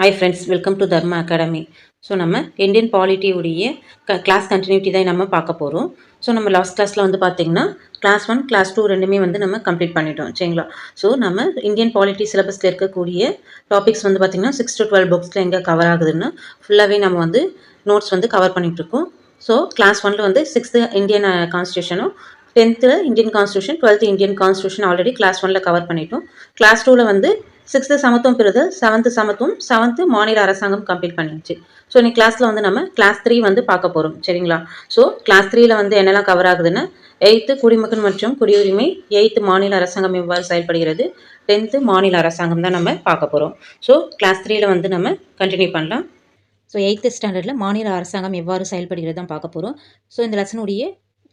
Hi friends welcome to Dharma academy so நம்ம Indian பாலிட்டியுடைய க கிளாஸ் கண்டினியூட்டி தான் நம்ம பார்க்க போகிறோம் ஸோ நம்ம லாஸ்ட் கிளாஸில் வந்து பார்த்திங்கன்னா கிளாஸ் ஒன் கிளாஸ் டூ ரெண்டுமே வந்து நம்ம கம்ப்ளீட் பண்ணிட்டோம். சரிங்களா? ஸோ நம்ம இந்தியன் பாலிட்டி சிலபஸில் இருக்கக்கூடிய டாபிக்ஸ் வந்து பார்த்திங்கன்னா சிக்ஸ் டு டுவெல் புக்ஸில் எங்கே கவர் ஆகுதுன்னு ஃபுல்லாகவே நம்ம வந்து நோட்ஸ் வந்து கவர் பண்ணிகிட்ருக்கோம் ஸோ கிளாஸ் ஒனில் வந்து சிக்ஸ்த்து இந்தியன் கான்ஸ்டியூஷனும் டென்த்தில் Indian constitution twelfth Indian constitution already class ஒனில் கவர் பண்ணிட்டோம். கிளாஸ் டூவில் வந்து சிக்ஸ்த்து சமத்துவம் பெறுதல் செவன்த்து சமத்துவம் செவன்த்து மாநில அரசாங்கம் கம்ப்ளீட் பண்ணிடுச்சு ஸோ இன்னைக்கு கிளாஸில் வந்து நம்ம கிளாஸ் த்ரீ வந்து பார்க்க போகிறோம் சரிங்களா? ஸோ கிளாஸ் த்ரீயில் வந்து என்னெல்லாம் கவர் ஆகுதுன்னா எயித்து குடிமக்கள் மற்றும் குடியுரிமை எயித்து மாநில அரசாங்கம் எவ்வாறு செயல்படுகிறது டென்த்து மாநில அரசாங்கம் தான் நம்ம பார்க்க போகிறோம் ஸோ கிளாஸ் த்ரீயில் வந்து நம்ம கண்டினியூ பண்ணலாம். ஸோ எயித்து ஸ்டாண்டர்டில் மாநில அரசாங்கம் எவ்வாறு செயல்படுகிறது தான் பார்க்க போகிறோம் ஸோ இந்த லெசனுடைய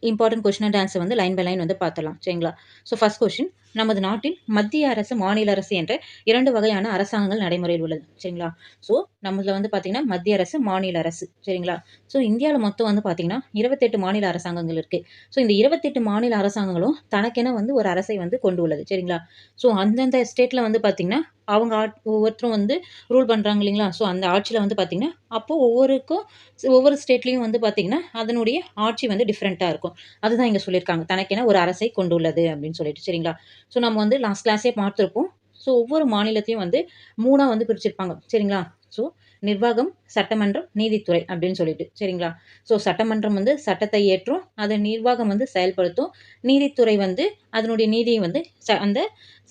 இம்பார்ட்டன்ட் கொஷின் அண்ட் ஆன்சர் வந்து லைன் பை லைன் வந்து பார்த்துலாம் சரிங்களா? ஸோ ஃபஸ்ட் கொஷின் நமது நாட்டில் மத்திய அரசு மாநில அரசு என்ற இரண்டு வகையான அரசாங்கங்கள் நடைமுறையில் உள்ளது. சரிங்களா? ஸோ நம்மள வந்து பார்த்திங்கன்னா மத்திய அரசு மாநில அரசு. சரிங்களா? ஸோ இந்தியாவில் மொத்தம் வந்து பார்த்திங்கன்னா இருபத்தெட்டு மாநில அரசாங்கங்கள் இருக்குது ஸோ இந்த இருபத்தெட்டு மாநில அரசாங்கங்களும் தனக்கென வந்து ஒரு அரசை வந்து கொண்டு உள்ளது. சரிங்களா? ஸோ அந்தந்த ஸ்டேட்டில் வந்து பார்த்திங்கன்னா அவங்க ஆட் ஒவ்வொருத்தரும் வந்து ரூல் பண்ணுறாங்க இல்லைங்களா? ஸோ அந்த ஆட்சியில் வந்து பார்த்திங்கன்னா அப்போது ஒவ்வொருக்கும் ஒவ்வொரு ஸ்டேட்லேயும் வந்து பார்த்திங்கன்னா அதனுடைய ஆட்சி வந்து டிஃப்ரெண்ட்டாக இருக்கும். அதுதான் இங்கே சொல்லியிருக்காங்க. தனக்கென ஒரு அரசை கொண்டுள்ளது அப்படின்னு சொல்லிட்டு. சரிங்களா? ஸோ நம்ம வந்து லாஸ்ட் கிளாஸே பார்த்துருப்போம். ஸோ ஒவ்வொரு மாநிலத்தையும் வந்து மூணாக வந்து பிரிச்சிருப்பாங்க. சரிங்களா? ஸோ நிர்வாகம் சட்டமன்றம் நீதித்துறை அப்படின்னு சொல்லிட்டு. சரிங்களா? ஸோ சட்டமன்றம் வந்து சட்டத்தை ஏற்றும் அதை நிர்வாகம் வந்து செயல்படுத்தும். நீதித்துறை வந்து அதனுடைய நீதியை வந்து ச அந்த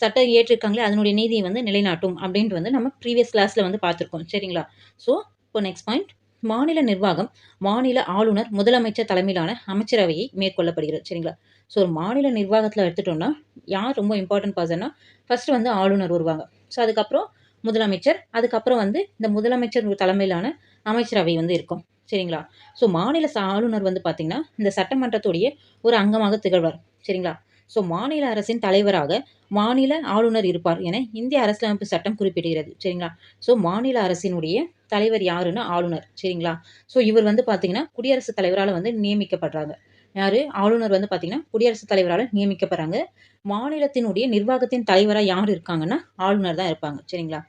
சட்டம் ஏற்றிருக்காங்களே அதனுடைய நீதியை வந்து நிலைநாட்டும் அப்படின்ட்டு வந்து நம்ம ப்ரீவியஸ் கிளாஸில் வந்து பார்த்துருக்கோம். சரிங்களா? ஸோ இப்போ நெக்ஸ்ட் பாயிண்ட் மாநில நிர்வாகம் மாநில ஆளுநர் முதலமைச்சர் தலைமையிலான அமைச்சரவையை மேற்கொள்ளப்படுகிறது. சரிங்களா? ஸோ ஒரு மாநில நிர்வாகத்தில் எடுத்துட்டோம்னா யார் ரொம்ப இம்பார்ட்டன்ட் பர்சன்னா ஃபஸ்ட்டு வந்து ஆளுநர் வருவாங்க. ஸோ அதுக்கப்புறம் முதலமைச்சர் அதுக்கப்புறம் வந்து இந்த முதலமைச்சர் தலைமையிலான அமைச்சரவை வந்து இருக்கும். சரிங்களா? ஸோ மாநில ஆளுநர் வந்து பார்த்திங்கன்னா இந்த சட்டமன்றத்துடைய ஒரு அங்கமாக திகழ்வார். சரிங்களா? ஸோ மாநில அரசின் தலைவராக மாநில ஆளுநர் இருப்பார் என இந்திய அரசியலமைப்பு சட்டம் குறிப்பிடுகிறது. சரிங்களா? ஸோ மாநில அரசினுடைய தலைவர் யாருன்னா ஆளுநர். சரிங்களா? ஸோ இவர் வந்து பார்த்தீங்கன்னா குடியரசுத் தலைவரால் வந்து நியமிக்கப்படுறாங்க. யார்? ஆளுநர் வந்து பார்த்திங்கன்னா குடியரசுத் தலைவரால் நியமிக்கப்படுறாங்க. மாநிலத்தினுடைய நிர்வாகத்தின் தலைவராக யார் இருக்காங்கன்னா ஆளுநர் தான் இருப்பாங்க. சரிங்களா?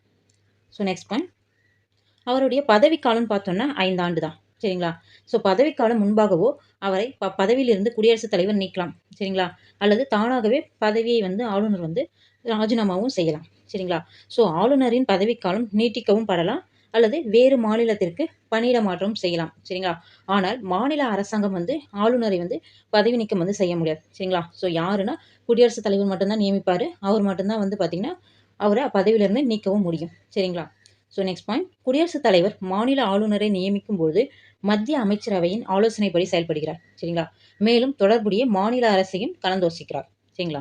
ஸோ நெக்ஸ்ட் பாயிண்ட் அவருடைய பதவிக்காலம்னு பார்த்தோன்னா ஐந்தாண்டு தான் சரிங்களா? ஸோ பதவிக்காலம் முன்பாகவோ அவரை ப பதவியிலிருந்து குடியரசுத் தலைவர் நீக்கலாம். சரிங்களா? அல்லது தானாகவே பதவியை வந்து ஆளுநர் வந்து ராஜினாமாவும் செய்யலாம். சரிங்களா? ஸோ ஆளுநரின் பதவிக்காலம் நீட்டிக்கவும் படலாம். அல்லது வேறு மாநிலத்திற்கு பணியிட மாற்றம் செய்யலாம். சரிங்களா? ஆனால் மாநில அரசாங்கம் வந்து ஆளுநரை வந்து பதவி நீக்கம் வந்து செய்ய முடியாது. சரிங்களா? ஸோ யாருன்னா குடியரசுத் தலைவர் மட்டும்தான் நியமிப்பார். அவர் மட்டும்தான் வந்து பார்த்திங்கன்னா அவரை பதவியிலிருந்து நீக்கவும் முடியும். சரிங்களா? ஸோ நெக்ஸ்ட் பாயிண்ட் குடியரசுத் தலைவர் மாநில ஆளுநரை நியமிக்கும் போது மத்திய அமைச்சரவையின் ஆலோசனைப்படி செயல்படுகிறார். சரிங்களா? மேலும் தொடர்புடைய மாநில அரசையும் கலந்தோசிக்கிறார். சரிங்களா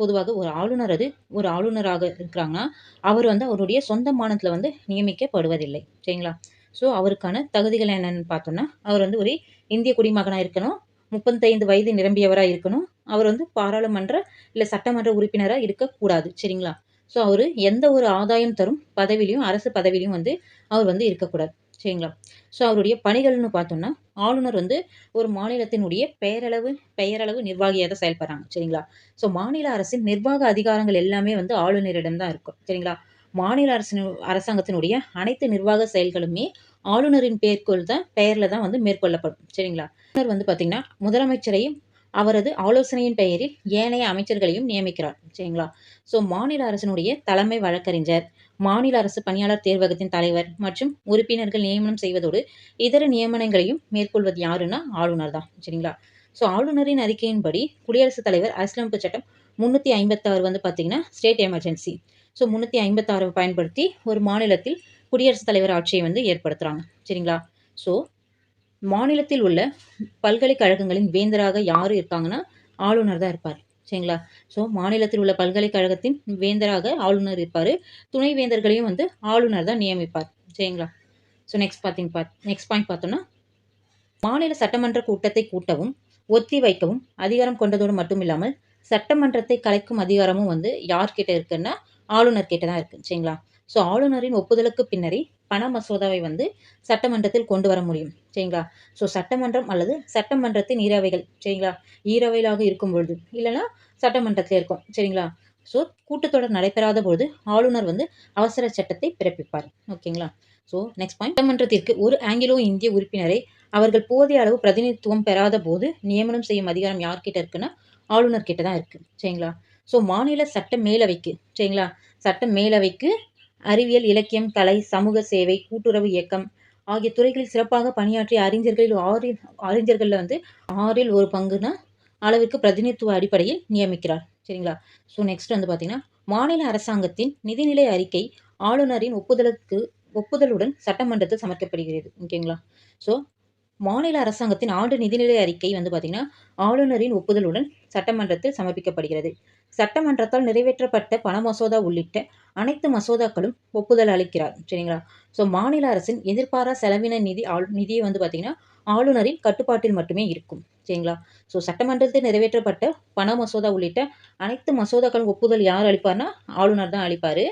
பொதுவாக ஒரு ஆளுநர் அது ஒரு ஆளுநராக இருக்கிறாங்கன்னா அவர் வந்து அவருடைய சொந்த மாநிலத்தில் வந்து நியமிக்கப்படுவதில்லை. சரிங்களா? ஸோ அவருக்கான தகுதிகள் என்னென்னு பார்த்தோம்னா அவர் வந்து ஒரு இந்திய குடிமகனாக இருக்கணும் முப்பத்தைந்து வயது நிரம்பியவராக இருக்கணும் அவர் வந்து பாராளுமன்ற இல்லை சட்டமன்ற உறுப்பினராக இருக்கக்கூடாது சரிங்களா? ஸோ அவர் எந்த ஒரு ஆதாயம் தரும் பதவியிலையும் அரசு பதவியிலையும் வந்து அவர் வந்து இருக்கக்கூடாது. சரிங்களா? ஸோ அவருடைய பணிகள்னு பார்த்தோம்னா ஆளுநர் வந்து ஒரு மாநிலத்தினுடைய பெயரளவு பெயரளவு நிர்வாகியாக தான் செயல்படுறாங்க சரிங்களா? ஸோ மாநில அரசின் நிர்வாக அதிகாரங்கள் எல்லாமே வந்து ஆளுநரிடம் தான் இருக்கும் சரிங்களா? மாநில அரசின் அரசாங்கத்தினுடைய அனைத்து நிர்வாக செயல்களுமே ஆளுநரின் பெயர்கொள் தான் பெயரில் தான் வந்து மேற்கொள்ளப்படும் சரிங்களா? ஆளுநர் வந்து பார்த்திங்கன்னா முதலமைச்சரையும் அவரது ஆலோசனையின் பெயரில் ஏனைய அமைச்சர்களையும் நியமிக்கிறார் சரிங்களா? ஸோ மாநில அரசினுடைய தலைமை வழக்கறிஞர் மாநில அரசு பணியாளர் தேர்வகத்தின் தலைவர் மற்றும் உறுப்பினர்கள் நியமனம் செய்வதோடு இதர நியமனங்களையும் மேற்கொள்வது யாருன்னா ஆளுநர் தான் சரிங்களா? ஸோ ஆளுநரின் அறிக்கையின்படி குடியரசுத் தலைவர் அரசியலமைப்பு சட்டம் முந்நூற்றி ஐம்பத்தாறு வந்து பார்த்தீங்கன்னா ஸ்டேட் எமர்ஜென்சி ஸோ முந்நூற்றி ஐம்பத்தாறு பயன்படுத்தி ஒரு மாநிலத்தில் குடியரசுத் தலைவர் ஆட்சியை வந்து ஏற்படுத்துகிறாங்க சரிங்களா? ஸோ மாநிலத்தில் உள்ள பல்கலைக்கழகங்களின் வேந்தராக யார் இருக்காங்கன்னா ஆளுநர் தான் இருப்பார். சரிங்களா ஸோ மாநிலத்தில் உள்ள பல்கலைக்கழகத்தின் வேந்தராக ஆளுநர் இருப்பார். துணை வேந்தர்களையும் வந்து ஆளுநர் தான் நியமிப்பார். சரிங்களா? ஸோ நெக்ஸ்ட் பார்த்தீங்க பாத் நெக்ஸ்ட் பாயிண்ட் பார்த்தோம்னா மாநில சட்டமன்ற கூட்டத்தை கூட்டவும் ஒத்தி வைக்கவும் அதிகாரம் கொண்டதோடு மட்டும் இல்லாமல் சட்டமன்றத்தை கலைக்கும் அதிகாரமும் வந்து யார்கிட்ட இருக்குன்னா ஆளுநர் கிட்ட தான் இருக்குது சரிங்களா? ஸோ ஆளுநரின் ஒப்புதலுக்கு பின்னரே பண மசோதாவை வந்து சட்டமன்றத்தில் கொண்டு வர முடியும். சரிங்களா? ஸோ சட்டமன்றம் அல்லது சட்டமன்றத்தின் ஈரவைகள் சரிங்களா? ஈரவையிலாக இருக்கும் பொழுது இல்லைன்னா சட்டமன்றத்தில் இருக்கும் சரிங்களா? ஸோ கூட்டத்தொடர் நடைபெறாத பொழுது ஆளுநர் வந்து அவசர சட்டத்தை பிறப்பிப்பார். ஓகேங்களா? ஸோ நெக்ஸ்ட் பாயிண்ட் சட்டமன்றத்திற்கு ஒரு ஆங்கிலோ இந்திய உறுப்பினரை அவர்கள் போதிய அளவு பிரதிநிதித்துவம் பெறாத போது நியமனம் செய்யும் அதிகாரம் யார்கிட்ட இருக்குன்னா ஆளுநர் கிட்ட தான் இருக்குது சரிங்களா? ஸோ மாநில சட்ட மேலவைக்கு சரிங்களா? சட்ட மேலவைக்கு அறிவியல் இலக்கியம் கலை சமூக சேவை கூட்டுறவு இயக்கம் ஆகிய துறைகளில் சிறப்பாக பணியாற்றிய அறிஞர்களில் ஆறில் அறிஞர்களில் வந்து ஆறில் ஒரு பங்குனா அளவிற்கு பிரதிநிதித்துவ அடிப்படையில் நியமிக்கிறார். சரிங்களா? ஸோ நெக்ஸ்ட் வந்து பார்த்தீங்கன்னா மாநில அரசாங்கத்தின் நிதிநிலை அறிக்கை ஆளுநரின் ஒப்புதலுக்கு ஒப்புதலுடன் சட்டமன்றத்தில் சமர்க்கப்படுகிறது ஓகேங்களா? ஸோ மாநில அரசாங்கத்தின் ஆண்டு நிதிநிலை அறிக்கை வந்து பார்த்திங்கன்னா ஆளுநரின் ஒப்புதலுடன் சட்டமன்றத்தில் சமர்ப்பிக்கப்படுகிறது. சட்டமன்றத்தால் நிறைவேற்றப்பட்ட பண மசோதா உள்ளிட்ட அனைத்து மசோதாக்களும் ஒப்புதல் அளிக்கிறார். சரிங்களா? ஸோ மாநில அரசின் எதிர்பாரா செலவின நிதி ஆள் நிதியை வந்து பார்த்திங்கன்னா ஆளுநரின் கட்டுப்பாட்டில் மட்டுமே இருக்கும். சரிங்களா? ஸோ சட்டமன்றத்தில் நிறைவேற்றப்பட்ட பண மசோதா உள்ளிட்ட அனைத்து மசோதாக்களும் ஒப்புதல் யார் அளிப்பார்னா ஆளுநர் தான் அளிப்பார்.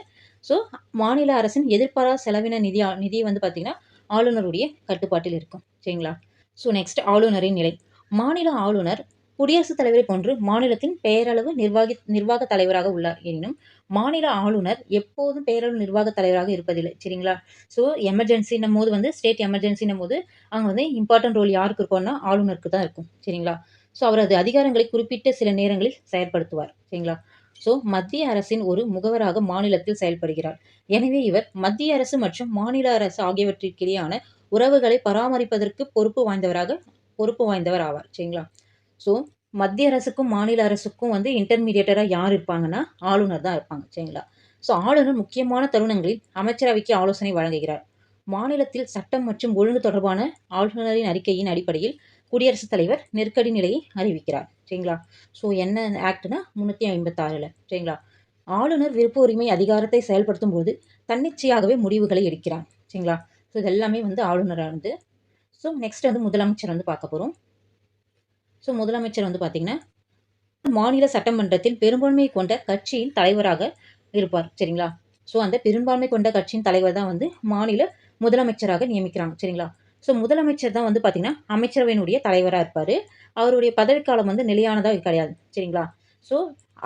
ஸோ மாநில அரசின் எதிர்பாரா செலவின நிதி நிதி வந்து பார்த்திங்கன்னா ஆளுநருடைய கட்டுப்பாட்டில் இருக்கும். சரிங்களா? ஸோ நெக்ஸ்ட் ஆளுநரின் நிலை. மாநில ஆளுநர் குடியரசுத் தலைவரை போன்று மாநிலத்தின் பெயரளவு நிர்வாகி நிர்வாக தலைவராக உள்ளார். எனினும் மாநில ஆளுநர் எப்போதும் பெயரளவு நிர்வாக தலைவராக இருப்பதில்லை. சரிங்களா? ஸோ எமர்ஜென்சின்னும் போது வந்து ஸ்டேட் எமர்ஜென்சின்னும் போது அங்கே வந்து இம்பார்ட்டன்ட் ரோல் யாருக்கு இருக்கும்னா ஆளுநருக்கு தான் இருக்கும். சரிங்களா? ஸோ அவரது அதிகாரங்களை குறிப்பிட்ட சில நேரங்களில் செயற்படுத்துவார் சரிங்களா? ஸோ மத்திய அரசின் ஒரு முகவராக மாநிலத்தில் செயல்படுகிறார். எனவே இவர் மத்திய அரசு மற்றும் மாநில அரசு ஆகியவற்றிற்கிடையான உறவுகளை பராமரிப்பதற்கு பொறுப்பு வாய்ந்தவராக பொறுப்பு வாய்ந்தவர் ஆவார். சரிங்களா? ஸோ மத்திய அரசுக்கும் மாநில அரசுக்கும் வந்து இன்டர்மீடியேட்டராக யார் இருப்பாங்கன்னா ஆளுநர் தான் இருப்பாங்க சரிங்களா? ஸோ ஆளுநர் முக்கியமான தருணங்களில் அமைச்சரவைக்கு ஆலோசனை வழங்குகிறார். மாநிலத்தில் சட்டம் மற்றும் ஒழுங்கு தொடர்பான ஆளுநரின் அறிக்கையின் அடிப்படையில் குடியரசுத் தலைவர் நெருக்கடி நிலையை அறிவிக்கிறார் சரிங்களா? ஸோ என்ன ஆக்ட்னா முந்நூற்றி ஐம்பத்தாறில் சரிங்களா? ஆளுநர் விருப்ப உரிமை அதிகாரத்தை செயல்படுத்தும் போது தன்னிச்சையாகவே முடிவுகளை எடுக்கிறார் சரிங்களா? ஸோ இதெல்லாமே வந்து ஆளுநராக வந்து ஸோ நெக்ஸ்ட் வந்து முதலமைச்சர் வந்து பார்க்க போகிறோம் ஸோ முதலமைச்சர் வந்து பார்த்திங்கன்னா மாநில சட்டமன்றத்தில் பெரும்பான்மை கொண்ட கட்சியின் தலைவராக இருப்பார் சரிங்களா? ஸோ அந்த பெரும்பான்மை கொண்ட கட்சியின் தலைவர் தான் வந்து மாநில முதலமைச்சராக நியமிக்கிறாங்க சரிங்களா? ஸோ முதலமைச்சர் தான் வந்து பார்த்திங்கன்னா அமைச்சரவையினுடைய தலைவராக இருப்பார். அவருடைய பதவிக்காலம் வந்து நிலையானதாக கிடையாது சரிங்களா? ஸோ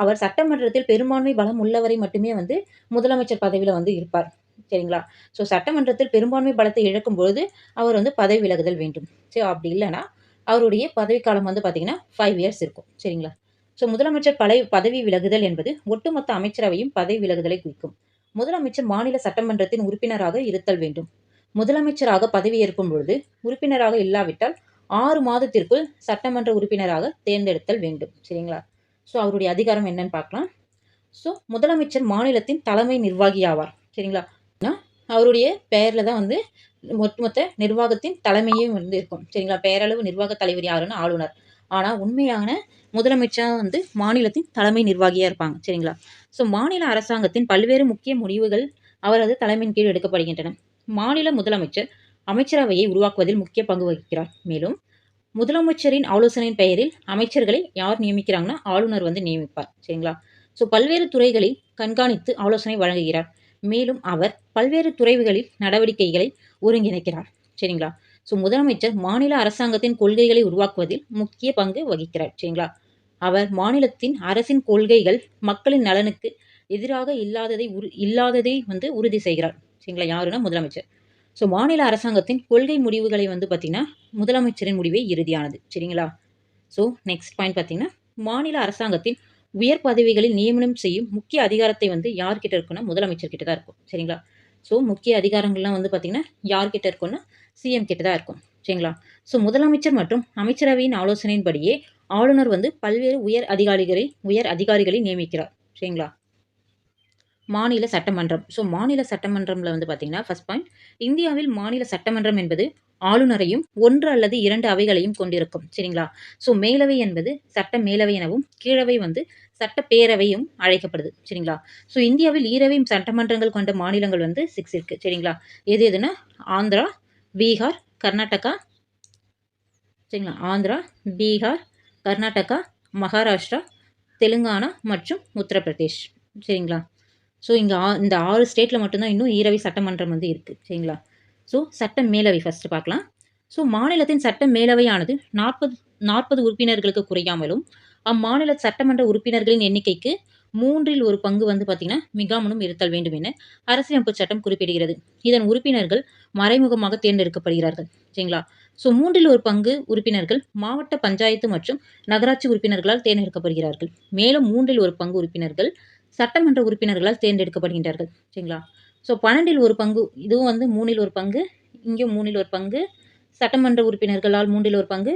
அவர் சட்டமன்றத்தில் பெரும்பான்மை பலம் உள்ளவரை மட்டுமே வந்து முதலமைச்சர் பதவியில் வந்து இருப்பார் சரிங்களா? ஸோ சட்டமன்றத்தில் பெரும்பான்மை பலத்தை இழக்கும் பொழுது அவர் வந்து பதவி விலகுதல் வேண்டும். சரி அப்படி இல்லைன்னா அவருடைய பதவிக்காலம் வந்து பார்த்திங்கன்னா ஃபைவ் இயர்ஸ் இருக்கும். சரிங்களா? ஸோ முதலமைச்சர் பழைய பதவி விலகுதல் என்பது ஒட்டுமொத்த அமைச்சரவையும் பதவி விலகுதலை குறிக்கும். முதலமைச்சர் மாநில சட்டமன்றத்தின் உறுப்பினராக இருத்தல் வேண்டும். முதலமைச்சராக பதவியேற்கும் பொழுது உறுப்பினராக இல்லாவிட்டால் ஆறு மாதத்திற்குள் சட்டமன்ற உறுப்பினராக தேர்ந்தெடுத்தல் வேண்டும். சரிங்களா? ஸோ அவருடைய அதிகாரம் என்னன்னு பார்க்கலாம். ஸோ முதலமைச்சர் மாநிலத்தின் தலைமை நிர்வாகி ஆவார். சரிங்களா? அவருடைய பெயரில் தான் வந்து ஒட்டுமொத்த நிர்வாகத்தின் தலைமையும் வந்து இருக்கும் சரிங்களா? பெயரளவு நிர்வாக தலைவர் யாருன்னு ஆளுநர். ஆனால் உண்மையான முதலமைச்சர் வந்து மாநிலத்தின் தலைமை நிர்வாகியாக இருப்பாங்க. சரிங்களா? ஸோ மாநில அரசாங்கத்தின் பல்வேறு முக்கிய முடிவுகள் அவரது தலைமையின் கீழ் எடுக்கப்படுகின்றன. மாநில முதலமைச்சர் அமைச்சரவையை உருவாக்குவதில் முக்கிய பங்கு வகிக்கிறார். மேலும் முதலமைச்சரின் ஆலோசனையின் பெயரில் அமைச்சர்களை யார் நியமிக்கிறாங்கன்னா ஆளுநர் வந்து நியமிப்பார். சரிங்களா? ஸோ பல்வேறு துறைகளை கண்காணித்து ஆலோசனை வழங்குகிறார். மேலும் அவர் பல்வேறு துறைகளில் நடவடிக்கைகளை ஒருங்கிணைக்கிறார். சரிங்களா? ஸோ முதலமைச்சர் மாநில அரசாங்கத்தின் கொள்கைகளை உருவாக்குவதில் முக்கிய பங்கு வகிக்கிறார். சரிங்களா? அவர் மாநிலத்தின் அரசின் கொள்கைகள் மக்களின் நலனுக்கு எதிராக இல்லாததை உரு இல்லாததை வந்து உறுதி செய்கிறார். சரிங்களா? யாருன்னா முதலமைச்சர். ஸோ மாநில அரசாங்கத்தின் கொள்கை முடிவுகளை வந்து பார்த்திங்கன்னா முதலமைச்சரின் முடிவே இறுதியானது. சரிங்களா? ஸோ நெக்ஸ்ட் பாயிண்ட் பார்த்திங்கன்னா மாநில அரசாங்கத்தின் உயர் பதவிகளில் நியமனம் செய்யும் முக்கிய அதிகாரத்தை வந்து யார்கிட்ட இருக்குன்னா முதலமைச்சர் கிட்ட தான் இருக்கும். சரிங்களா? ஸோ முக்கிய அதிகாரங்கள்லாம் வந்து பார்த்திங்கன்னா யார்கிட்ட இருக்கும்னா சிஎம் கிட்ட தான் இருக்கும். சரிங்களா? ஸோ முதலமைச்சர் மற்றும் அமைச்சரவையின் ஆலோசனையின்படியே ஆளுநர் வந்து பல்வேறு உயர் அதிகாரிகளை உயர் அதிகாரிகளை நியமிக்கிறார். சரிங்களா? மாநில சட்டமன்றம். ஸோ மாநில சட்டமன்றம்ல வந்து பார்த்தீங்கன்னா ஃபர்ஸ்ட் பாயிண்ட் இந்தியாவில் மாநில சட்டமன்றம் என்பது ஆளுநரையும் ஒன்று அல்லது இரண்டு அவைகளையும் கொண்டிருக்கும். சரிங்களா? ஸோ மேலவை என்பது சட்ட மேலவை எனவும் கீழவை வந்து சட்டப்பேரவையும் அழைக்கப்படுது. சரிங்களா? ஸோ இந்தியாவில் ஈரவை சட்டமன்றங்கள் கொண்ட மாநிலங்கள் வந்து சிக்ஸ் இருக்குது சரிங்களா? எது எதுனா ஆந்திரா பீகார் கர்நாடகா சரிங்களா? ஆந்திரா பீகார் கர்நாடகா மகாராஷ்டிரா தெலுங்கானா மற்றும் உத்தரப்பிரதேஷ். சரிங்களா? ஸோ இங்கே ஆ இந்த ஆறு ஸ்டேட்டில் மட்டும்தான் இன்னும் ஈரவை சட்டமன்றம் வந்து இருக்குது சரிங்களா? ஸோ சட்ட மேலவை ஃபஸ்ட்டு பார்க்கலாம். ஸோ மாநிலத்தின் சட்ட மேலவையானது நாற்பது நாற்பது உறுப்பினர்களுக்கு குறையாமலும் அம்மாநில சட்டமன்ற உறுப்பினர்களின் எண்ணிக்கைக்கு மூன்றில் ஒரு பங்கு வந்து பார்த்திங்கன்னா மிகாமலும் இருத்தல் வேண்டும் என அரசியலமைப்பு சட்டம் குறிப்பிடுகிறது. இதன் உறுப்பினர்கள் மறைமுகமாக தேர்ந்தெடுக்கப்படுகிறார்கள். சரிங்களா? ஸோ மூன்றில் ஒரு பங்கு உறுப்பினர்கள் மாவட்ட பஞ்சாயத்து மற்றும் நகராட்சி உறுப்பினர்களால் தேர்ந்தெடுக்கப்படுகிறார்கள். மேலும் மூன்றில் ஒரு பங்கு உறுப்பினர்கள் சட்டமன்ற உறுப்பினர்களால் தேர்ந்தெடுக்கப்படுகின்றார்கள். சரிங்களா? ஸோ பன்னெண்டில் ஒரு பங்கு இதுவும் வந்து மூணில் ஒரு பங்கு இங்கே மூணில் ஒரு பங்கு சட்டமன்ற உறுப்பினர்களால் மூன்றில் ஒரு பங்கு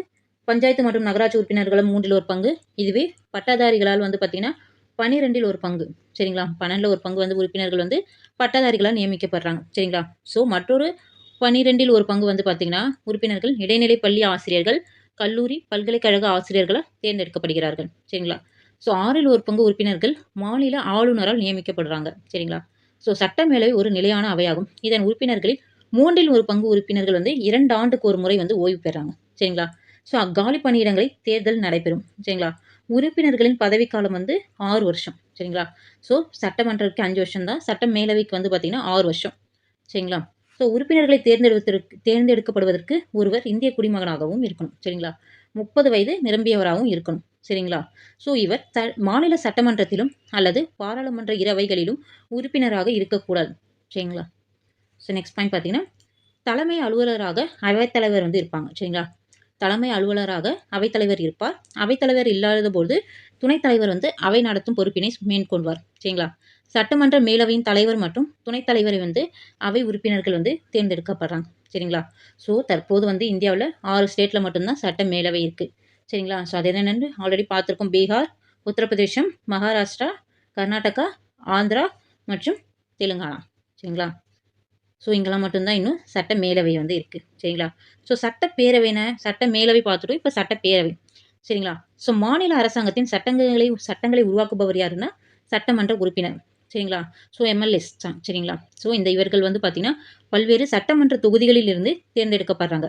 பஞ்சாயத்து மற்றும் நகராட்சி உறுப்பினர்களும் மூன்றில் ஒரு பங்கு. இதுவே பட்டாதாரிகளால் வந்து பார்த்திங்கன்னா பன்னிரெண்டில் ஒரு பங்கு. சரிங்களா? பன்னெண்டில் ஒரு பங்கு வந்து உறுப்பினர்கள் வந்து பட்டாதாரிகளால் நியமிக்கப்படுறாங்க. சரிங்களா? ஸோ மற்றொரு பன்னிரெண்டில் ஒரு பங்கு வந்து பார்த்திங்கன்னா உறுப்பினர்கள் இடைநிலை பள்ளி ஆசிரியர்கள் கல்லூரி பல்கலைக்கழக ஆசிரியர்களால் தேர்ந்தெடுக்கப்படுகிறார்கள். சரிங்களா? ஸோ ஆறில் ஒரு பங்கு உறுப்பினர்கள் மாநில ஆளுநரால் நியமிக்கப்படுறாங்க. சரிங்களா? ஸோ சட்டமேலவை ஒரு நிலையான அவையாகும். இதன் உறுப்பினர்களில் மூன்றில் ஒரு பங்கு உறுப்பினர்கள் வந்து இரண்டு ஆண்டுக்கு ஒரு முறை வந்து ஓய்வு பெறாங்க. சரிங்களா? ஸோ அக்காலி பணியிடங்களில் தேர்தல் நடைபெறும். சரிங்களா? உறுப்பினர்களின் பதவிக்காலம் வந்து ஆறு வருஷம். சரிங்களா? ஸோ சட்டமன்றத்துக்கு அஞ்சு வருஷம் தான் சட்ட மேலவைக்கு வந்து பார்த்திங்கன்னா ஆறு வருஷம். சரிங்களா? ஸோ உறுப்பினர்களை தேர்ந்தெடுப்பதற்கு தேர்ந்தெடுக்கப்படுவதற்கு ஒருவர் இந்திய குடிமகனாகவும் இருக்கணும். சரிங்களா? முப்பது வயது நிரம்பியவராகவும் இருக்கணும். சரிங்களா? ஸோ இவர் த மாநில சட்டமன்றத்திலும் அல்லது பாராளுமன்ற இரவைகளிலும் உறுப்பினராக இருக்கக்கூடாது. சரிங்களா? ஸோ நெக்ஸ்ட் பாயிண்ட் பார்த்தீங்கன்னா தலைமை அலுவலராக அவைத்தலைவர் வந்து இருப்பாங்க. சரிங்களா? தலைமை அலுவலராக அவைத்தலைவர் இருப்பார். அவைத்தலைவர் இல்லாத போது துணைத் தலைவர் வந்து அவை நடத்தும் பொறுப்பினை மேற்கொள்வார். சரிங்களா? சட்டமன்ற மேலவையின் தலைவர் மற்றும் துணைத் தலைவரை வந்து அவை உறுப்பினர்கள் வந்து தேர்ந்தெடுக்கப்படுறாங்க. சரிங்களா? ஸோ தற்போது வந்து இந்தியாவில் ஆறு ஸ்டேட்டில் மட்டும்தான் சட்ட மேலவை இருக்குது சரிங்களா? ஸோ அது என்னென்னு ஆல்ரெடி பார்த்துருக்கோம். பீகார் உத்தரப்பிரதேசம் மகாராஷ்டிரா கர்நாடகா ஆந்திரா மற்றும் தெலுங்கானா. சரிங்களா? ஸோ இங்கெல்லாம் மட்டும்தான் இன்னும் சட்ட மேலவை வந்து இருக்குது சரிங்களா? ஸோ சட்டப்பேரவைன சட்ட மேலவை பார்த்துட்டோம். இப்போ சட்டப்பேரவை சரிங்களா? ஸோ மாநில அரசாங்கத்தின் சட்டங்களை சட்டங்களை உருவாக்குபவர் யாருன்னா சட்டமன்ற உறுப்பினர். சரிங்களா? ஸோ எம்எல்ஏஸ் தான். சரிங்களா? ஸோ இந்த இவர்கள் வந்து பார்த்திங்கன்னா பல்வேறு சட்டமன்ற தொகுதிகளில் இருந்து தேர்ந்தெடுக்கப்படுறாங்க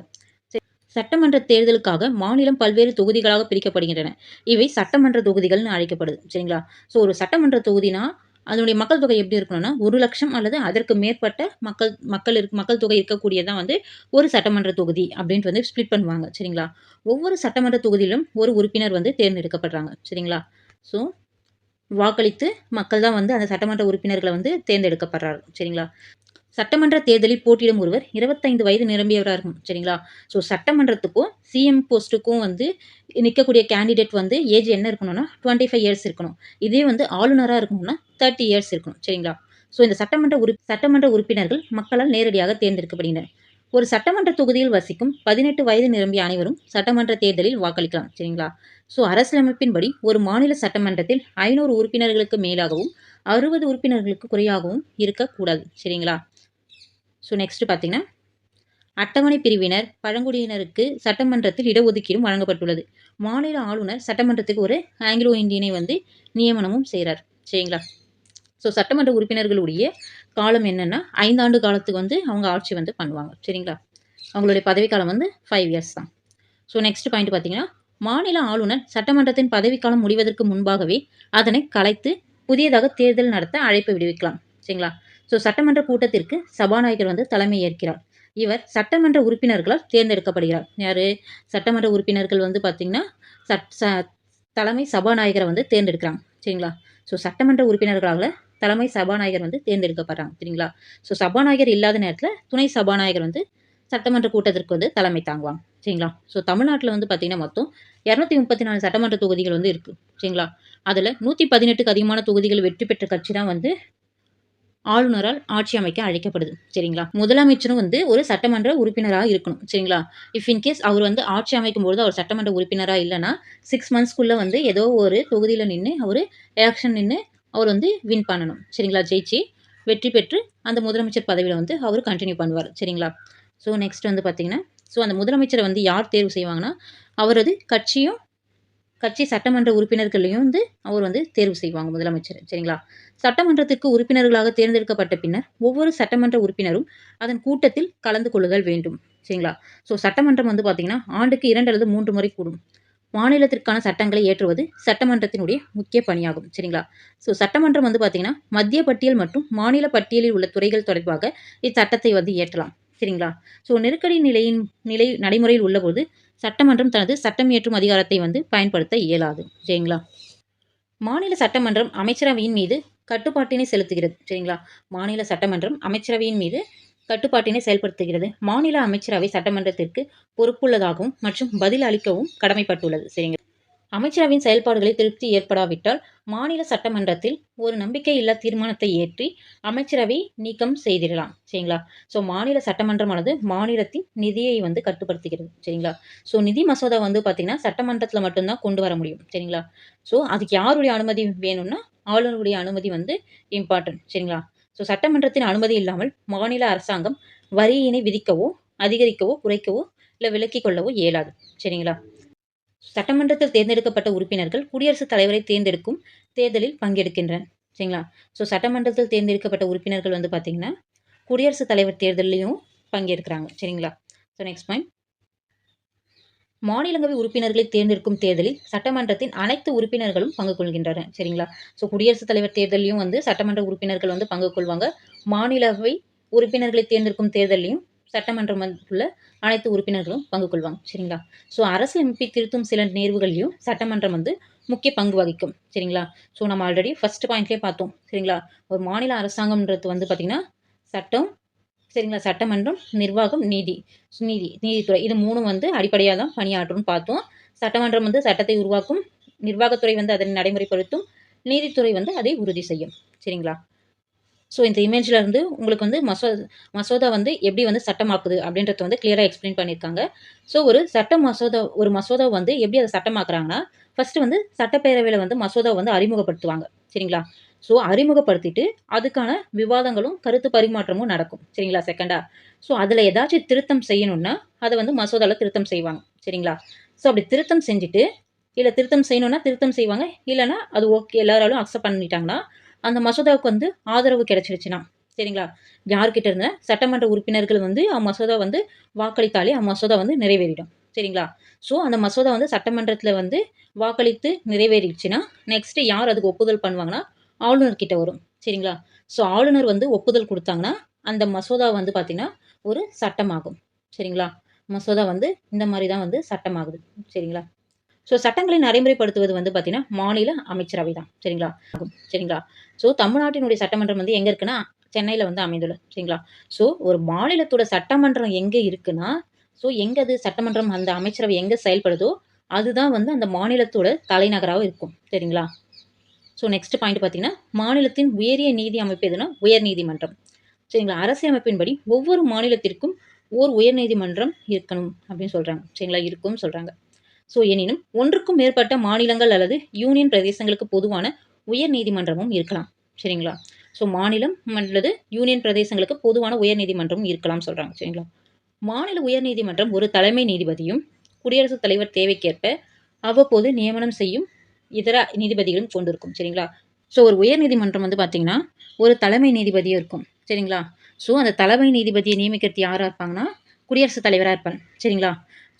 சட்டமன்ற தேர்தலுக்காக மாநிலம் பல்வேறு தொகுதிகளாக பிரிக்கப்படுகின்றன. இவை சட்டமன்ற தொகுதிகள்னு அழைக்கப்படுது. சரிங்களா? ஸோ ஒரு சட்டமன்ற தொகுதினா அதனுடைய மக்கள் தொகை எப்படி இருக்கணும்னா ஒரு லட்சம் அல்லது அதற்கு மேற்பட்ட மக்கள் மக்கள் இருக்கு மக்கள் தொகை இருக்கக்கூடியதான் வந்து ஒரு சட்டமன்ற தொகுதி அப்படின்ட்டு வந்து ஸ்ப்ளிட் பண்ணுவாங்க சரிங்களா? ஒவ்வொரு சட்டமன்ற தொகுதியிலும் ஒரு உறுப்பினர் வந்து தேர்ந்தெடுக்கப்படுறாங்க சரிங்களா? ஸோ வாக்களித்து மக்கள் தான் வந்து அந்த சட்டமன்ற உறுப்பினர்களை வந்து தேர்ந்தெடுக்கப்படுறாரு சரிங்களா? சட்டமன்ற தேர்தலில் போட்டியிடும் ஒருவர் இருபத்தைந்து வயது நிரம்பியவராக இருக்கும் சரிங்களா? ஸோ சட்டமன்றத்துக்கும் சிஎம் போஸ்ட்டுக்கும் வந்து நிற்கக்கூடிய கேண்டிடேட் வந்து ஏஜ் என்ன இருக்கணும்னா டுவெண்ட்டி ஃபைவ் இயர்ஸ் இருக்கணும். இதே வந்து ஆளுநராக இருக்கணும்னா தேர்ட்டி இயர்ஸ் இருக்கணும் சரிங்களா? ஸோ இந்த சட்டமன்ற உறுப் சட்டமன்ற உறுப்பினர்கள் மக்களால் நேரடியாக தேர்ந்தெடுக்கப்படுகின்றனர். ஒரு சட்டமன்ற தொகுதியில் வசிக்கும் பதினெட்டு வயது நிரம்பிய அனைவரும் சட்டமன்ற தேர்தலில் வாக்களிக்கலாம் சரிங்களா? ஸோ அரசியலமைப்பின்படி ஒரு மாநில சட்டமன்றத்தில் ஐநூறு உறுப்பினர்களுக்கு மேலாகவும் அறுபது உறுப்பினர்களுக்கு குறையாகவும் இருக்கக்கூடாது சரிங்களா? ஸோ நெக்ஸ்ட் பார்த்தீங்கன்னா அட்டவணை பிரிவினர் பழங்குடியினருக்கு சட்டமன்றத்தில் இடஒதுக்கீடும் வழங்கப்பட்டுள்ளது. மாநில ஆளுநர் சட்டமன்றத்துக்கு ஒரு ஆங்கிலோ இந்தியனை வந்து நியமனமும் செய்கிறார் சரிங்களா? ஸோ சட்டமன்ற உறுப்பினர்களுடைய காலம் என்னென்னா ஐந்தாண்டு காலத்துக்கு வந்து அவங்க ஆட்சி வந்து பண்ணுவாங்க. சரிங்களா? அவங்களுடைய பதவிக்காலம் வந்து ஃபைவ் இயர்ஸ் தான். ஸோ நெக்ஸ்ட் பாயிண்ட் பார்த்தீங்கன்னா மாநில ஆளுநர் சட்டமன்றத்தின் பதவிக்காலம் முடிவதற்கு முன்பாகவே அதனை கலைத்து புதியதாக தேர்தல் நடத்த அழைப்பு விடுவிக்கலாம். சரிங்களா? ஸோ சட்டமன்ற கூட்டத்திற்கு சபாநாயகர் வந்து தலைமை ஏற்கிறார். இவர் சட்டமன்ற உறுப்பினர்களால் தேர்ந்தெடுக்கப்படுகிறார். யார்? சட்டமன்ற உறுப்பினர்கள் வந்து பார்த்திங்கன்னா சட் ச தலைமை சபாநாயகரை வந்து தேர்ந்தெடுக்கிறாங்க. சரிங்களா? ஸோ சட்டமன்ற உறுப்பினர்களால் தலைமை சபாநாயகர் வந்து தேர்ந்தெடுக்கப்படுறாங்க. சரிங்களா? ஸோ சபாநாயகர் இல்லாத நேரத்தில் துணை சபாநாயகர் வந்து சட்டமன்ற கூட்டத்திற்கு வந்து தலைமை தாங்குவாங்க. சரிங்களா? ஸோ தமிழ்நாட்டில் வந்து பார்த்திங்கன்னா மொத்தம் இரநூத்தி முப்பத்தி நாலு சட்டமன்ற தொகுதிகள் வந்து இருக்குது சரிங்களா? அதில் நூற்றி பதினெட்டுக்கு அதிகமான தொகுதிகள் வெற்றி பெற்ற கட்சி தான் வந்து ஆளுநரால் ஆட்சி அமைக்க அழைக்கப்படுது. சரிங்களா? முதலமைச்சரும் வந்து ஒரு சட்டமன்ற உறுப்பினராக இருக்கணும். சரிங்களா? இஃப் இன்கேஸ் அவர் வந்து ஆட்சி அமைக்கும் பொழுது அவர் சட்டமன்ற உறுப்பினராக இல்லைன்னா சிக்ஸ் மந்த்ஸ்க்குள்ளே வந்து ஏதோ ஒரு தொகுதியில் நின்று அவர் எலெக்ஷன் நின்று அவர் வந்து வின் பண்ணணும். சரிங்களா? ஜெயிச்சு வெற்றி பெற்று அந்த முதலமைச்சர் பதவியில் வந்து அவர் கண்டினியூ பண்ணுவார். சரிங்களா? ஸோ நெக்ஸ்ட் வந்து பார்த்திங்கன்னா ஸோ அந்த முதலமைச்சரை வந்து யார் தேர்வு செய்வாங்கன்னா அவரது கட்சியும் கட்சி சட்டமன்ற உறுப்பினர்களையும் வந்து அவர் வந்து தேர்வு செய்வாங்க முதலமைச்சர். சரிங்களா? சட்டமன்றத்திற்கு உறுப்பினர்களாக தேர்ந்தெடுக்கப்பட்ட பின்னர் ஒவ்வொரு சட்டமன்ற உறுப்பினரும் அதன் கூட்டத்தில் கலந்து கொள்ளுதல் வேண்டும். சரிங்களா? ஸோ சட்டமன்றம் வந்து பார்த்திங்கன்னா ஆண்டுக்கு இரண்டு அல்லது மூன்று முறை கூடும். மாநிலத்திற்கான சட்டங்களை ஏற்றுவது சட்டமன்றத்தினுடைய முக்கிய பணியாகும். சரிங்களா? ஸோ சட்டமன்றம் வந்து பார்த்திங்கன்னா மத்திய பட்டியல் மற்றும் மாநில பட்டியலில் உள்ள துறைகள் தொடர்பாக இச்சட்டத்தை வந்து ஏற்றலாம் சரிங்களா? ஸோ நெருக்கடி நிலையின் நிலை நடைமுறையில் உள்ளபோது சட்டமன்றம் தனது சட்டம் இயற்றும் அதிகாரத்தை வந்து பயன்படுத்த இயலாது. சரிங்களா? மாநில சட்டமன்றம் அமைச்சரவையின் மீது கட்டுப்பாட்டினை செலுத்துகிறது. சரிங்களா? மாநில சட்டமன்றம் அமைச்சரவையின் மீது கட்டுப்பாட்டினை செயல்படுத்துகிறது. மாநில அமைச்சரவை சட்டமன்றத்திற்கு பொறுப்புள்ளதாகவும் மற்றும் பதில் அளிக்கவும் கடமைப்பட்டுள்ளது. சரிங்க அமைச்சரவையின் செயல்பாடுகளில் திருப்தி ஏற்படாவிட்டால் மாநில சட்டமன்றத்தில் ஒரு நம்பிக்கையில்லா தீர்மானத்தை ஏற்றி அமைச்சரவை நீக்கம் செய்திடலாம். சரிங்களா? ஸோ மாநில சட்டமன்றமானது மாநிலத்தின் நிதியை வந்து கட்டுப்படுத்துகிறது. சரிங்களா? ஸோ நிதி மசோதா வந்து பார்த்திங்கன்னா சட்டமன்றத்தில் மட்டும்தான் கொண்டு வர முடியும். சரிங்களா? ஸோ அதுக்கு யாருடைய அனுமதி வேணும்னா ஆளுநருடைய அனுமதி வந்து இம்பார்ட்டன்ட் சரிங்களா? ஸோ சட்டமன்றத்தின் அனுமதி இல்லாமல் மாநில அரசாங்கம் வரியினை விதிக்கவோ அதிகரிக்கவோ குறைக்கவோ இல்லை விலக்கிக் கொள்ளவோ இயலாது. சரிங்களா? சட்டமன்றத்தில் தேர்ந்தெடுக்கப்பட்ட உறுப்பினர்கள் குடியரசுத் தலைவரை தேர்ந்தெடுக்கும் தேர்தலில் பங்கெடுக்கின்றனர். சரிங்களா? ஸோ சட்டமன்றத்தில் தேர்ந்தெடுக்கப்பட்ட உறுப்பினர்கள் வந்து பார்த்திங்கன்னா குடியரசுத் தலைவர் தேர்தலையும் பங்கேற்கிறாங்க. சரிங்களா? ஸோ நெக்ஸ்ட் பாயிண்ட் மாநிலங்களவை உறுப்பினர்களை தேர்ந்தெடுக்கும் தேர்தலில் சட்டமன்றத்தின் அனைத்து உறுப்பினர்களும் பங்கு கொள்கின்றனர். சரிங்களா? ஸோ குடியரசுத் தலைவர் தேர்தலையும் வந்து சட்டமன்ற உறுப்பினர்கள் வந்து பங்கு கொள்வாங்க. மாநிலவை உறுப்பினர்களை தேர்ந்தெடுக்கும் தேர்தலையும் சட்டமன்றம் உள்ள அனைத்து உறுப்பினர்களும் பங்கு கொள்வாங்க சரிங்களா? ஸோ அரசியலமைப்பை திருத்தும் சில நேர்வுகளையும் சட்டமன்றம் வந்து முக்கிய பங்கு வகிக்கும் சரிங்களா? ஸோ நம்ம ஆல்ரெடி ஃபர்ஸ்ட் பாயிண்ட்லேயே பார்த்தோம் சரிங்களா? ஒரு மாநில அரசாங்கம்ன்றது வந்து பார்த்திங்கன்னா சட்டம் சரிங்களா? சட்டமன்றம் நிர்வாகம் நீதி. நீதி நீதித்துறை இது மூணும் வந்து அடிப்படையாக தான் பணியாற்றும்னு பார்த்தோம். சட்டமன்றம் வந்து சட்டத்தை உருவாக்கும் நிர்வாகத்துறை வந்து அதனை நடைமுறைப்படுத்தும் நீதித்துறை வந்து அதை உறுதி செய்யும் சரிங்களா? ஸோ இந்த இமேஜில் இருந்து உங்களுக்கு வந்து மசோ மசோதா வந்து எப்படி வந்து சட்டமாக்குது அப்படின்றத வந்து கிளியராக எக்ஸ்பிளைன் பண்ணியிருக்காங்க. ஸோ ஒரு சட்ட மசோதா ஒரு மசோதா வந்து எப்படி அதை சட்டமாக்குறாங்கன்னா ஃபஸ்ட்டு வந்து சட்டப்பேரவையில் வந்து மசோதா வந்து அறிமுகப்படுத்துவாங்க. சரிங்களா? ஸோ அறிமுகப்படுத்திட்டு அதுக்கான விவாதங்களும் கருத்து பரிமாற்றமும் நடக்கும். சரிங்களா செகண்டா ஸோ அதில் ஏதாச்சும் திருத்தம் செய்யணும்னா அதை வந்து மசோதாவில் திருத்தம் செய்வாங்க. சரிங்களா? ஸோ அப்படி திருத்தம் செஞ்சுட்டு இல்லை திருத்தம் செய்யணும்னா திருத்தம் செய்வாங்க. இல்லைன்னா அது ஓகே எல்லாராலும் அக்செப்ட் பண்ணிட்டாங்கன்னா அந்த மசோதாவுக்கு வந்து ஆதரவு கிடைச்சிருச்சுன்னா சரிங்களா? யார்கிட்ட இருந்த? சட்டமன்ற உறுப்பினர்கள் வந்து அம்மசோதா மசோதா வந்து வாக்களித்தாலே அம்மசோதா மசோதா வந்து நிறைவேறிடும். சரிங்களா? ஸோ அந்த மசோதா வந்து சட்டமன்றத்தில் வந்து வாக்களித்து நிறைவேறிடுச்சுன்னா நெக்ஸ்ட்டு யார் அதுக்கு ஒப்புதல் பண்ணுவாங்கன்னா ஆளுநர்கிட்ட வரும். சரிங்களா? ஸோ ஆளுநர் வந்து ஒப்புதல் கொடுத்தாங்கன்னா அந்த மசோதா வந்து பார்த்திங்கன்னா ஒரு சட்டமாகும். சரிங்களா? மசோதா வந்து இந்த மாதிரி தான் வந்து சட்டமாகுது. சரிங்களா? ஸோ சட்டங்களை நடைமுறைப்படுத்துவது வந்து பார்த்தீங்கன்னா மாநில அமைச்சரவை தான் சரிங்களா? சரிங்களா? ஸோ தமிழ்நாட்டினுடைய சட்டமன்றம் வந்து எங்கே இருக்குன்னா சென்னையில் வந்து அமைந்துள்ளது. சரிங்களா? ஸோ ஒரு மாநிலத்தோட சட்டமன்றம் எங்கே இருக்குன்னா ஸோ எங்கே அது சட்டமன்றம் அந்த அமைச்சரவை எங்கே செயல்படுதோ அதுதான் வந்து அந்த மாநிலத்தோட தலைநகராக இருக்கும். சரிங்களா? ஸோ நெக்ஸ்ட் பாயிண்ட் பார்த்தீங்கன்னா மாநிலத்தின் உயரிய நீதி அமைப்பு எதுனா உயர் நீதிமன்றம். சரிங்களா? அரசியலமைப்பின்படி ஒவ்வொரு மாநிலத்திற்கும் ஓர் உயர் நீதிமன்றம் இருக்கணும் அப்படின்னு சொல்கிறாங்க சரிங்களா? இருக்கும்னு சொல்கிறாங்க ஸோ எனினும் ஒன்றுக்கும் மேற்பட்ட மாநிலங்கள் அல்லது யூனியன் பிரதேசங்களுக்கு பொதுவான உயர் நீதிமன்றமும் இருக்கலாம். சரிங்களா? ஸோ மாநிலம் அல்லது யூனியன் பிரதேசங்களுக்கு பொதுவான உயர் நீதிமன்றமும் இருக்கலாம் சொல்கிறாங்க சரிங்களா? மாநில உயர் நீதிமன்றம் ஒரு தலைமை நீதிபதியும் குடியரசுத் தலைவர் தேவைக்கேற்ப அவ்வப்போது நியமனம் செய்யும் இதர நீதிபதிகளும் கொண்டிருக்கும். சரிங்களா? ஸோ ஒரு உயர் நீதிமன்றம் வந்து பார்த்திங்கன்னா ஒரு தலைமை நீதிபதியும் இருக்கும். சரிங்களா? ஸோ அந்த தலைமை நீதிபதியை நியமிக்கிறது யாராக இருப்பாங்கன்னா குடியரசுத் தலைவராக இருப்பாங்க. சரிங்களா?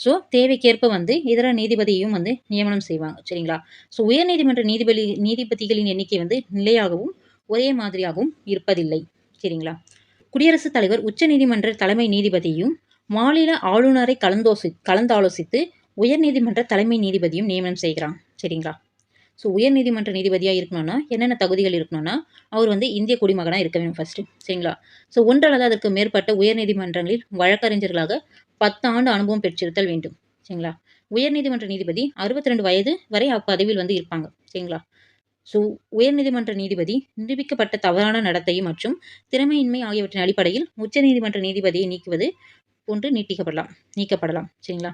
ஸோ தேவைக்கேற்ப வந்து இதர நீதிபதியையும் வந்து நியமனம் செய்வாங்க சரிங்களா? ஸோ உயர்நீதிமன்ற நீதிபதி நீதிபதிகளின் எண்ணிக்கை வந்து நிலையாகவும் ஒரே மாதிரியாகவும் இருப்பதில்லை சரிங்களா? குடியரசுத் தலைவர் உச்சநீதிமன்ற தலைமை நீதிபதியும் மாநில ஆளுநரை கலந்தோசி கலந்தாலோசித்து உயர்நீதிமன்ற தலைமை நீதிபதியும் நியமனம் செய்கிறான் சரிங்களா? ஸோ உயர்நீதிமன்ற நீதிபதியாக இருக்கணும்னா என்னென்ன தகுதிகள் இருக்கணும்னா அவர் வந்து இந்திய குடிமகனாக இருக்க வேணும் ஃபஸ்ட்டு சரிங்களா? ஸோ ஒன்று அல்லது அதற்கு மேற்பட்ட உயர்நீதிமன்றங்களில் வழக்கறிஞர்களாக பத்து ஆண்டு அனுபவம் பெற்றிருத்தல் வேண்டும். சரிங்களா? உயர்நீதிமன்ற நீதிபதி அறுபத்தி ரெண்டு வயது வரை அப்பதவியில் வந்து இருப்பாங்க. சரிங்களா? ஸோ உயர்நீதிமன்ற நீதிபதி நிரூபிக்கப்பட்ட தவறான நடத்தை மற்றும் திறமையின்மை ஆகியவற்றின் அடிப்படையில் உச்சநீதிமன்ற நீதிபதியை நீக்குவது போன்று நீட்டிக்கப்படலாம் நீக்கப்படலாம். சரிங்களா?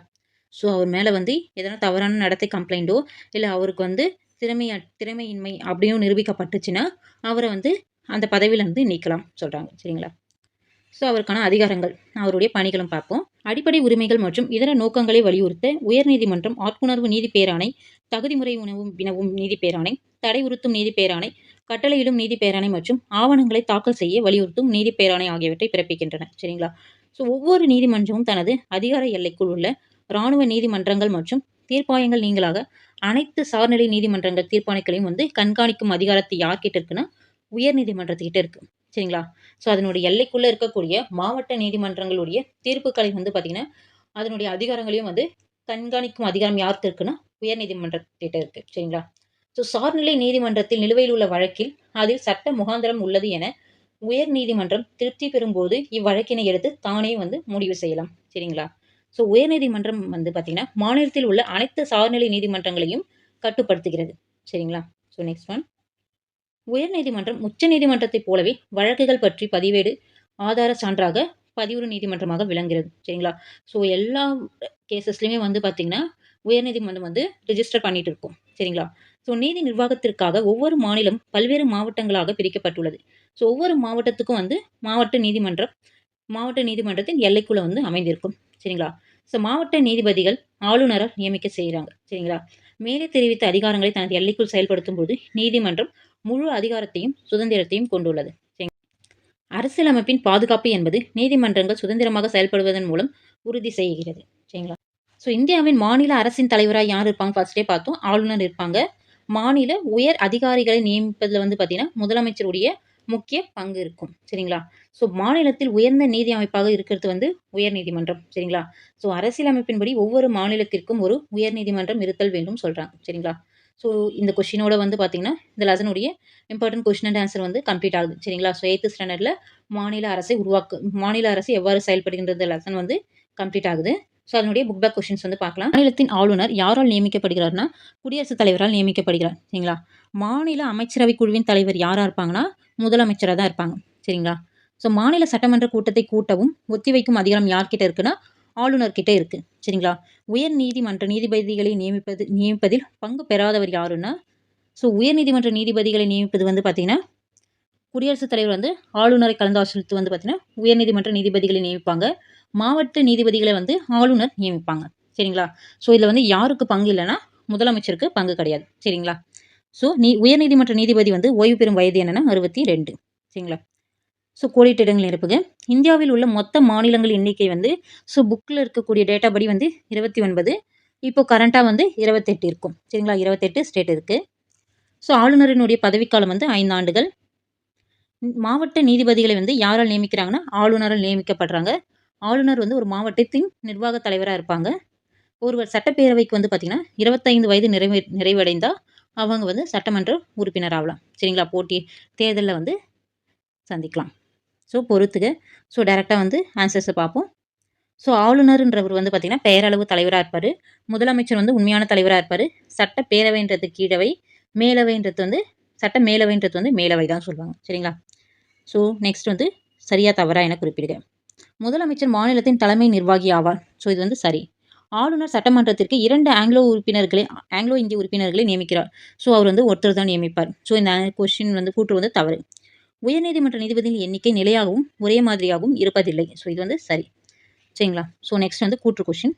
ஸோ அவர் மேலே வந்து எதனா தவறான நடத்தை கம்ப்ளைண்ட்டோ இல்லை அவருக்கு வந்து திறமைய திறமையின்மை அப்படியும் நிரூபிக்கப்பட்டுச்சுன்னா அவரை வந்து அந்த பதவியிலேருந்து நீக்கலாம் சொல்கிறாங்க சரிங்களா? ஸோ அவருக்கான அதிகாரங்கள். அவருடைய பணிகளும் பார்ப்போம். அடிப்படை உரிமைகள் மற்றும் இதர நோக்கங்களை வலியுறுத்த உயர்நீதிமன்றம் ஆட்புணர்வு நீதி பேராணை தகுதிமுறை உணவும் வினவும் நீதி பேராணை தடை உறுத்தும் நீதி பேராணை கட்டளையிடும் நீதி பேராணை மற்றும் ஆவணங்களை தாக்கல் செய்ய வலியுறுத்தும் நீதி பேராணை ஆகியவற்றை பிறப்பிக்கின்றன. சரிங்களா? ஸோ ஒவ்வொரு நீதிமன்றமும் தனது அதிகார எல்லைக்குள் உள்ள இராணுவ நீதிமன்றங்கள் மற்றும் தீர்ப்பாயங்கள் நீங்களாக அனைத்து சார்நிலை நீதிமன்றங்கள் தீர்ப்பாணைகளையும் வந்து கண்காணிக்கும் அதிகாரத்தை யார்கிட்ட இருக்குன்னா உயர் நீதிமன்றத்துக்கிட்ட இருக்கு. சரிங்களா? ஸோ அதனுடைய எல்லைக்குள்ளே இருக்கக்கூடிய மாவட்ட நீதிமன்றங்களுடைய தீர்ப்புகளை வந்து பார்த்திங்கன்னா அதனுடைய அதிகாரங்களையும் வந்து கண்காணிக்கும் அதிகாரம் யாருக்கு இருக்குன்னா உயர்நீதிமன்றத்திட்ட இருக்குது சரிங்களா? ஸோ சார்நிலை நீதிமன்றத்தில் நிலுவையில் உள்ள வழக்கில் அதில் சட்ட முகாந்திரம் உள்ளது என உயர் நீதிமன்றம் திருப்தி பெறும்போது இவ்வழக்கினை எடுத்து தானே வந்து முடிவு செய்யலாம். சரிங்களா? ஸோ உயர்நீதிமன்றம் வந்து பார்த்தீங்கன்னா மாநிலத்தில் உள்ள அனைத்து சார்நிலை நீதிமன்றங்களையும் கட்டுப்படுத்துகிறது. சரிங்களா? ஸோ நெக்ஸ்ட் ஒன் உயர்நீதிமன்றம் உச்ச நீதிமன்றத்தைப் போலவே வழக்குகள் பற்றி பதிவேடு ஆதார சான்றாக பதிவுறு நீதிமன்றமாக விளங்குகிறது. சரிங்களா? ஸோ எல்லா கேசஸ்லையுமே வந்து பார்த்தீங்கன்னா உயர்நீதிமன்றம் வந்து ரிஜிஸ்டர் பண்ணிட்டு இருக்கும். சரிங்களா? ஸோ நீதி நிர்வாகத்திற்காக ஒவ்வொரு மாநிலம் பல்வேறு மாவட்டங்களாக பிரிக்கப்பட்டுள்ளது. ஸோ ஒவ்வொரு மாவட்டத்துக்கும் வந்து மாவட்ட நீதிமன்றம் மாவட்ட நீதிமன்றத்தின் எல்லைக்குள்ளே வந்து அமைந்திருக்கும். சரிங்களா? ஸோ மாவட்ட நீதிபதிகள் ஆளுநரால் நியமிக்க செய்கிறாங்க. சரிங்களா? மேலே தெரிவித்த அதிகாரங்களை தனது எல்லைக்குள் செயல்படுத்தும் போது நீதிமன்றம் முழு அதிகாரத்தையும் சுதந்திரத்தையும் கொண்டுள்ளது. அரசியலமைப்பின் பாதுகாப்பு என்பது நீதிமன்றங்கள் சுதந்திரமாக செயல்படுவதன் மூலம் உறுதி செய்கிறது. சரிங்களா? ஸோ இந்தியாவின் மாநில அரசின் தலைவராக யார் இருப்பாங்க? ஃபர்ஸ்டே பார்த்தோம். ஆளுநர் இருப்பாங்க. மாநில உயர் அதிகாரிகளை நியமிப்பதில் வந்து பார்த்தீங்கன்னா முதலமைச்சருடைய முக்கிய பங்கு இருக்கும். சரிங்களா? ஸோ மாநிலத்தில் உயர்ந்த நீதி அமைப்பாக இருக்கிறது வந்து உயர் நீதிமன்றம். சரிங்களா? ஸோ அரசியலமைப்பின்படி ஒவ்வொரு மாநிலத்திற்கும் ஒரு உயர் நீதிமன்றம் இருத்தல் வேண்டும் சொல்கிறாங்க சரிங்களா? ஸோ இந்த கொஷினோட வந்து பார்த்தீங்கன்னா இந்த லெசனுடைய இம்பார்ட்டன்ட் கொஷின் அண்ட் ஆன்சர் வந்து கம்ப்ளீட் ஆகுது. சரிங்களா? ஸோ எயித்து ஸ்டாண்டர்டில் மாநில அரசை உருவாக்கு மாநில அரசு எவ்வாறு செயல்படுகின்றது லெசன் வந்து கம்ப்ளீட் ஆகுது. ஸோ அதனுடைய புக் பேக் கொஷின்ஸ் வந்து பார்க்கலாம். மாநிலத்தின் ஆளுநர் யாரால் நியமிக்கப்படுகிறார்னா குடியரசுத் தலைவரால் நியமிக்கப்படுகிறார். சரிங்களா? மாநில அமைச்சரவை குழுவின் தலைவர் யாராக இருப்பாங்கன்னா முதலமைச்சராக தான் இருப்பாங்க. சரிங்களா? ஸோ மாநில சட்டமன்ற கூட்டத்தை கூட்டவும் ஒத்திவைக்கும் அதிகாரம் யார்கிட்ட இருக்குன்னா ஆளுநர்கிட்ட இருக்கு. சரிங்களா? உயர் நீதிமன்ற நீதிபதிகளை நியமிப்பது நியமிப்பதில் பங்கு பெறாதவர் யாருன்னா ஸோ உயர் நீதிமன்ற நீதிபதிகளை நியமிப்பது வந்து பார்த்தீங்கன்னா குடியரசுத் தலைவர் வந்து ஆளுநரை கலந்து வந்து பார்த்தீங்கன்னா உயர்நீதிமன்ற நீதிபதிகளை நியமிப்பாங்க. மாவட்ட நீதிபதிகளை வந்து ஆளுநர் நியமிப்பாங்க. சரிங்களா? ஸோ இதில் வந்து யாருக்கு பங்கு இல்லைன்னா முதலமைச்சருக்கு பங்கு கிடையாது. சரிங்களா? ஸோ நீ உயர்நீதிமன்ற நீதிபதி வந்து ஓய்வு பெறும் வயது என்னென்னா அறுபத்தி ரெண்டு. சரிங்களா? ஸோ கோடிட்டு இடங்கள் நிரப்புக இந்தியாவில் உள்ள மொத்த மாநிலங்கள் எண்ணிக்கை வந்து ஸோ புக்கில் இருக்கக்கூடிய டேட்டா படி வந்து இருபத்தி ஒன்பது. இப்போ கரண்ட்டாக வந்து இருபத்தெட்டு இருக்கும். சரிங்களா? இருபத்தெட்டு ஸ்டேட் இருக்குது ஸோ ஆளுநரினுடைய பதவிக்காலம் வந்து ஐந்து ஆண்டுகள். மாவட்ட நீதிபதிகளை வந்து யாரால் நியமிக்கிறாங்கன்னா ஆளுநரால் நியமிக்கப்படுறாங்க. ஆளுநர் வந்து ஒரு மாவட்டத்தின் நிர்வாக தலைவராக இருப்பாங்க. ஒருவர் சட்டப்பேரவைக்கு வந்து பார்த்திங்கன்னா இருபத்தைந்து வயது நிறைவே நிறைவடைந்தால் அவங்க வந்து சட்டமன்ற உறுப்பினர் ஆகலாம். சரிங்களா? போட்டி தேர்தலில் வந்து சந்திக்கலாம். ஸோ பொறுத்துக. ஸோ டேரெக்டாக வந்து ஆன்சர்ஸை பார்ப்போம் ஸோ ஆளுநர்ன்றவர் வந்து பார்த்திங்கன்னா பெயரளவு தலைவராக இருப்பார். முதலமைச்சர் வந்து உண்மையான தலைவராக இருப்பார். சட்ட பேரவைன்றது கீழவை மேலவைன்றது வந்து சட்ட மேலவைன்றது வந்து மேலவை தான் சொல்லுவாங்க. சரிங்களா? ஸோ நெக்ஸ்ட் வந்து சரியாக தவறா என குறிப்பிடுக. முதலமைச்சர் மாநிலத்தின் தலைமை நிர்வாகி ஆவார். ஸோ இது வந்து சரி. ஆளுநர் சட்டமன்றத்திற்கு இரண்டு ஆங்கிலோ உறுப்பினர்களை ஆங்கிலோ இந்திய உறுப்பினர்களை நியமிக்கிறார். ஸோ அவர் வந்து ஒருத்தர் தான் நியமிப்பார். ஸோ இந்த கொஸ்டின் வந்து கூற்று வந்து தவறு. உயர்நீதிமன்ற நீதிபதியின் எண்ணிக்கை நிலையாகவும் ஒரே மாதிரியாகவும் இருப்பதில்லை. ஸோ இது வந்து சரி. சரிங்களா? ஸோ நெக்ஸ்ட் வந்து கூற்று கொஷின்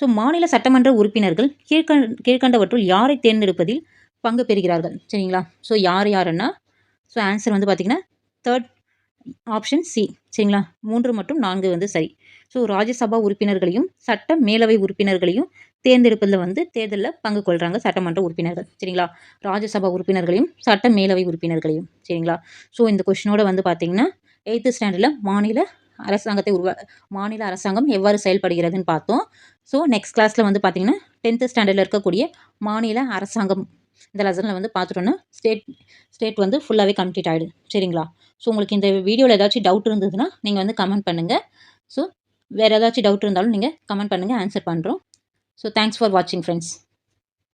ஸோ மாநில சட்டமன்ற உறுப்பினர்கள் கீழ்கண் கீழ்கண்டவற்றுள் யாரை தேர்ந்தெடுப்பதில் பங்கு பெறுகிறார்கள்? சரிங்களா? ஸோ யார் யாருன்னா ஸோ ஆன்சர் வந்து பார்த்திங்கன்னா தேர்ட் ஆப்ஷன் சி சரிங்களா? மூன்று மற்றும் நான்கு வந்து சரி. ஸோ ராஜ்யசபா உறுப்பினர்களையும் சட்ட மேலவை உறுப்பினர்களையும் தேர்ந்தெடுப்பதில் வந்து தேர்தலில் பங்கு கொள்கிறாங்க சட்டமன்ற உறுப்பினர்கள். சரிங்களா? ராஜ்யசபா உறுப்பினர்களையும் சட்ட மேலவை உறுப்பினர்களையும். சரிங்களா? ஸோ இந்த கொஷினோட வந்து பார்த்திங்கன்னா எயித்து ஸ்டாண்டர்டில் மாநில அரசாங்கத்தை உருவா மாநில அரசாங்கம் எவ்வாறு செயல்படுகிறதுன்னு பார்த்தோம். ஸோ நெக்ஸ்ட் கிளாஸில் வந்து பார்த்திங்கன்னா டென்த்து ஸ்டாண்டர்டில் இருக்கக்கூடிய மாநில அரசாங்கம் இந்த லெசனில் வந்து பார்த்துட்டோன்னா ஸ்டேட் ஸ்டேட் வந்து ஃபுல்லாகவே கம்ப்ளீட் ஆகிடுது சரிங்களா? ஸோ உங்களுக்கு இந்த வீடியோவில் ஏதாச்சும் டவுட் இருந்ததுன்னா நீங்கள் வந்து கமெண்ட் பண்ணுங்கள் ஸோ வேறு ஏதாச்சும் டவுட் இருந்தாலும் நீங்கள் கமெண்ட் பண்ணுங்கள் ஆன்சர் பண்ணுறோம் ஸோ தேங்க்ஸ் ஃபார் வாட்சிங் ஃப்ரெண்ட்ஸ்